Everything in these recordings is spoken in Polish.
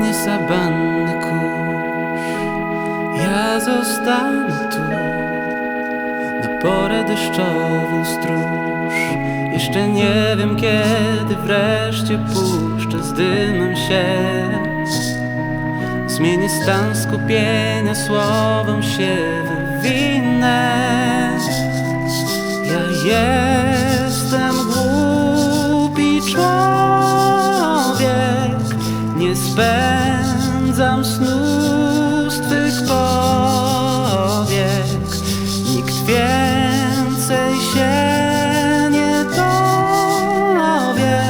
niesabanny kurz Ja zostanę tu. Na porę deszczową stróż. Jeszcze nie wiem kiedy wreszcie puszczę z dymem się. Zmienię stan skupienia słowem się wywinę Ja jestem Nie spędzam snu z twych powiek Nikt więcej się nie dowie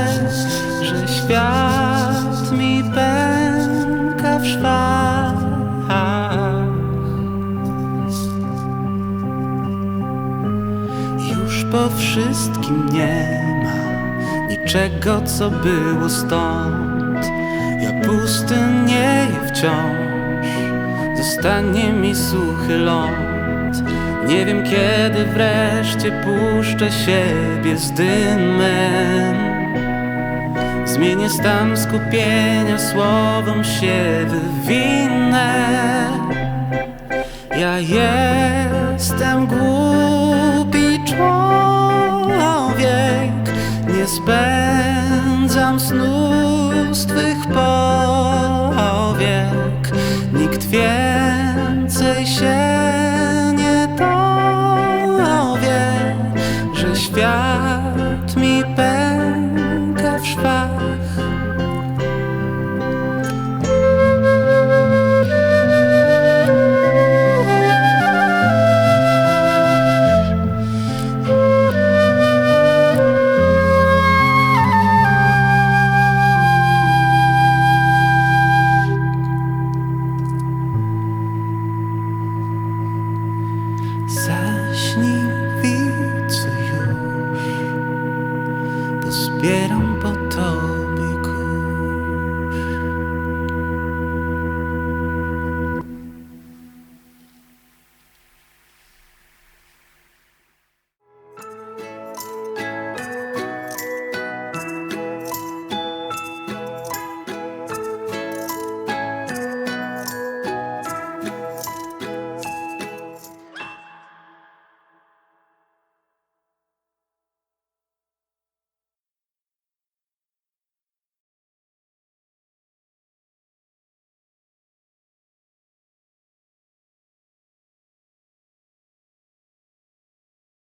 Że świat mi pęka w szwach Już po wszystkim nie ma niczego, co było stąd. Ja pustynieję wciąż, zostanie mi suchy ląd. Nie wiem kiedy wreszcie puszczę siebie z dymem. Zmienię stan skupienia, słowom się wywinę. Ja jestem głupi człowiek Nie spędzam snu z twych powiek. Nikt więcej się nie dowie, że świat get up.